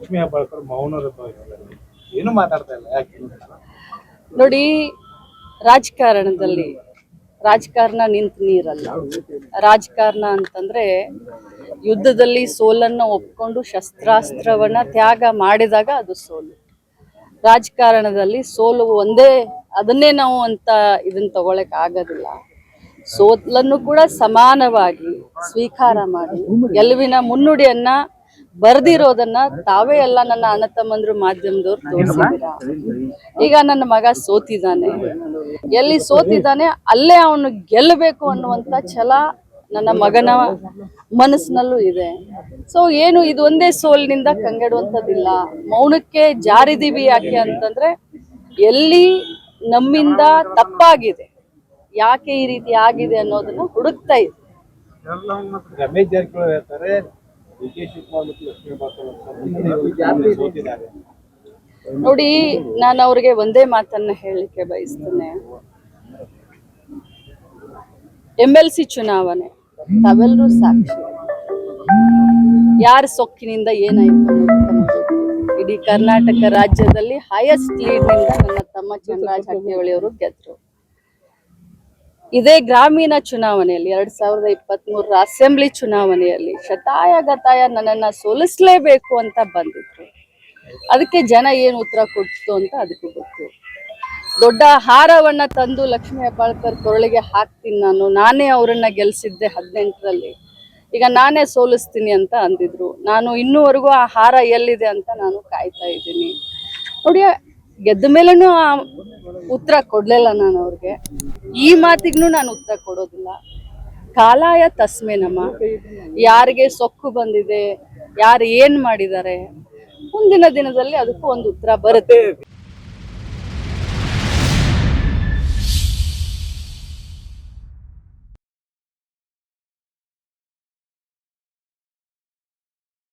ಲಕ್ಷ್ಮೀ ಹೆಬ್ಬಾಳ್ಕರ್ ಮೌನ ಏನು ಮಾತಾಡ್ತಾ ಇಲ್ಲ, ಯಾಕೆ ನೋಡಿ, ರಾಜಕಾರಣದಲ್ಲಿ, ರಾಜಕಾರಣ ನಿಂತ ನೀರಲ್ಲ. ರಾಜಕಾರಣ ಅಂತಂದ್ರೆ ಯುದ್ಧದಲ್ಲಿ ಸೋಲನ್ನು ಒಪ್ಕೊಂಡು ಶಸ್ತ್ರಾಸ್ತ್ರವನ್ನ ತ್ಯಾಗ ಮಾಡಿದಾಗ ಅದು ಸೋಲು. ರಾಜಕಾರಣದಲ್ಲಿ ಸೋಲು ಒಂದೇ, ಅದನ್ನೇ ನಾವು ಅಂತ ಇದನ್ನ ತಗೊಳಕ್ ಆಗೋದಿಲ್ಲ. ಸೋಲನ್ನು ಕೂಡ ಸಮಾನವಾಗಿ ಸ್ವೀಕಾರ ಮಾಡಿ, ಗೆಲುವಿನ ಮುನ್ನುಡಿಯನ್ನ ಬರ್ದಿರೋದನ್ನ ತಾವೇ ಎಲ್ಲ ನನ್ನ ಅಣ್ಣ ತಮ್ಮಂದ್ರು ಮಾಧ್ಯಮದವ್ರು ತೋರಿಸಿದ್ದೀರಾ? ಈಗ ನನ್ನ ಮಗ ಸೋತಿದ್ದಾನೆ. ಎಲ್ಲಿ ಸೋತಿದ್ದಾನೆ ಅಲ್ಲೇ ಅವನು ಗೆಲ್ಲಬೇಕು ಅನ್ನುವಂತ ಛಲ ನನ್ನ ಮಗನ ಮನಸ್ಸಿನಲ್ಲೂ ಇದೆ. ಸೊ ಏನು ಇದು ಒಂದೇ ಸೋಲಿನಿಂದ ಕಂಗೆಡುವಂಥದ್ದಿಲ್ಲ. ಮೌನಕ್ಕೆ ಜಾರಿದೀವಿ ಯಾಕೆ ಅಂತಂದ್ರೆ ಎಲ್ಲಿ ನಮ್ಮಿಂದ ತಪ್ಪಾಗಿದೆ ಯಾಕೆ ಈ ರೀತಿ ಆಗಿದೆ ಅನ್ನೋದನ್ನ ಹುಡುಕ್ತಾ ಇದೆ ನೋಡಿ, ನಾನು ಅವ್ರಿಗೆ ಒಂದೇ ಮಾತನ್ನ ಹೇಳಲಿಕ್ಕೆ ಬಯಸ್ತೇನೆ. ಎಂ ಎಲ್ ಸಿ ಚುನಾವಣೆ ತಾವೆಲ್ಲರೂ ಸಾಕ್ಷಿ. ಯಾರ ಸೊಕ್ಕಿನಿಂದ ಏನಾಯ್ತು ಇಡೀ ಕರ್ನಾಟಕ ರಾಜ್ಯದಲ್ಲಿ ಹೈಯೆಸ್ಟ್ ಲೀಡ್ನಿಂದ ನನ್ನ ತಮ್ಮ ಚಂದ್ರರಾಜ್ ಹಟ್ಟಿಹೊಳಿ ಗೆದ್ರು. ಇದೇ ಗ್ರಾಮೀಣ ಚುನಾವಣೆಯಲ್ಲಿ ಎರಡ್ ಸಾವಿರದ ಇಪ್ಪತ್ತ್ ಮೂರರ ಅಸೆಂಬ್ಲಿ ಚುನಾವಣೆಯಲ್ಲಿ ಶತಾಯ ಗತಾಯ ನನ್ನನ್ನ ಸೋಲಿಸ್ಲೇಬೇಕು ಅಂತ ಬಂದಿದ್ರು. ಅದಕ್ಕೆ ಜನ ಏನು ಉತ್ತರ ಕೊಡ್ತು ಅಂತ ಅದಕ್ಕೆ ಗೊತ್ತು. ದೊಡ್ಡ ಹಾರವನ್ನ ತಂದು ಲಕ್ಷ್ಮೀ ಹೆಬ್ಬಾಳ್ಕರ್ ಕೊರಳಿಗೆ ಹಾಕ್ತೀನಿ ನಾನು. ನಾನೇ ಅವರನ್ನ ಗೆಲ್ಸಿದ್ದೆ ಹದಿನೆಂಟರಲ್ಲಿ. ಈಗ ನಾನೇ ಸೋಲಿಸ್ತೀನಿ ಅಂತ ಅಂದಿದ್ರು. ನಾನು ಇನ್ನೂವರೆಗೂ ಆ ಹಾರ ಎಲ್ಲಿದೆ ಅಂತ ನಾನು ಕಾಯ್ತಾ ಇದ್ದೀನಿ. ನೋಡಿ, ಗೆದ್ದ ಮೇಲೂ ಉತ್ತರ ಕೊಡ್ಲಿಲ್ಲ ನಾನು ಅವ್ರಿಗೆ. ಈ ಮಾತಿಗೂ ನಾನು ಉತ್ತರ ಕೊಡೋದಿಲ್ಲ. ಕಾಲಾಯ ತಸ್ಮೆ ನಮ್ಮ ಯಾರಿಗೆ ಸೊಕ್ಕು ಬಂದಿದೆ, ಯಾರು ಏನ್ ಮಾಡಿದ್ದಾರೆ, ಮುಂದಿನ ದಿನದಲ್ಲಿ ಅದಕ್ಕೂ ಒಂದು ಉತ್ತರ ಬರುತ್ತೆ.